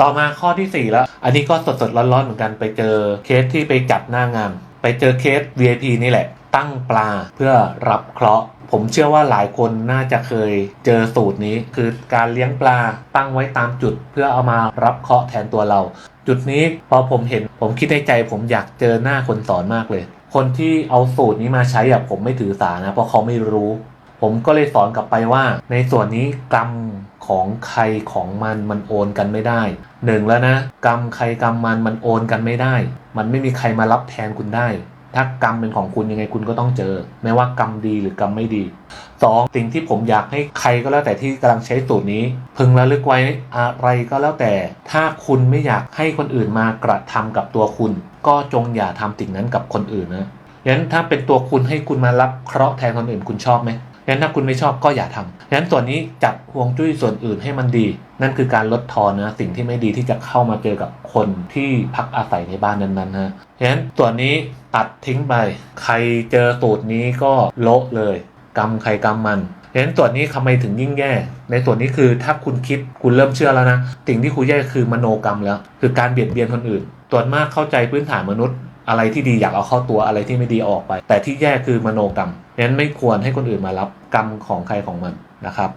ต่อมาข้อที่ 4 แล้ว อันนี้ก็สดๆ ร้อนๆ เหมือนกันไปเจอเคสที่ไปจัดหน้างาน ไปเจอเคส VIP นี่แหละ ตั้งปลาเพื่อรับเคราะห์ผมเชื่อว่าหลายคนน่าจะเคยเจอสูตรนี้ คือการเลี้ยงปลาตั้งไว้ตามจุด เพื่อเอามารับเคราะห์แทนตัวเรา จุดนี้พอผมเห็นผมคิดในใจ ผมอยากเจอหน้าคนสอนมากเลย คนที่เอาสูตรนี้มาใช้อะผมไม่ถือสานะเพราะเขาไม่รู้ ผมก็เลยสอนกลับไปว่า ในส่วนนี้กรรมของใครของมันมันโอนกันไม่ได้หนึ่งแล้วนะ กรรมใครกรรมมันมันโอนกันไม่ได้ มันไม่มีใครมารับแทนคุณได้ ถ้ากรรมเป็นของคุณยังไงคุณก็ต้องเจอ ไม่ว่ากรรมดีหรือกรรมไม่ดีสองสิ่งที่ผมอยากให้ใครก็แล้วแต่ที่กำลังใช้สูตรนี้ พึงระลึกไว้อะไรก็แล้วแต่ ถ้าคุณไม่อยากให้คนอื่นมากระทำกับตัวคุณ ก็จงอย่าทำสิ่งนั้นกับคนอื่นนะงั้นถ้าเป็นตัวคุณให้คุณมารับเคราะห์แทนคนอื่นคุณชอบไหม งั้นถ้าคุณไม่ชอบก็อย่าทำงั้นส่วนนี้จัดห่วงจุ้ยส่วนอื่นให้มันดี นั่นคือการลดทอนนะสิ่งที่ไม่ดีที่จะเข้ามาเจอกับคนที่พักอาศัยในบ้านนั้นๆนะงั้นส่วนนี้ตัดทิ้งไป ใครเจอสูตรนี้ก็โละเลยกรรมใครกรรมมันฉะนั้นส่วนนี้ทำไมถึงยิ่งแย่ ในส่วนนี้คือถ้าคุณคิดคุณเริ่มเชื่อแล้วนะ สิ่งที่คุณแย่คือมโนกรรมแล้ว คือการเบียดเบียนคนอื่นส่วนมากเข้าใจพื้นฐานมนุษย์ อะไรที่ดีอยากเอาเข้าตัวอะไรที่ไม่ดีออกไป แต่ที่แย่คือมโนกรรมนั้นไม่ควรให้คนอื่นมารับกรรมของใครของมันนะครับ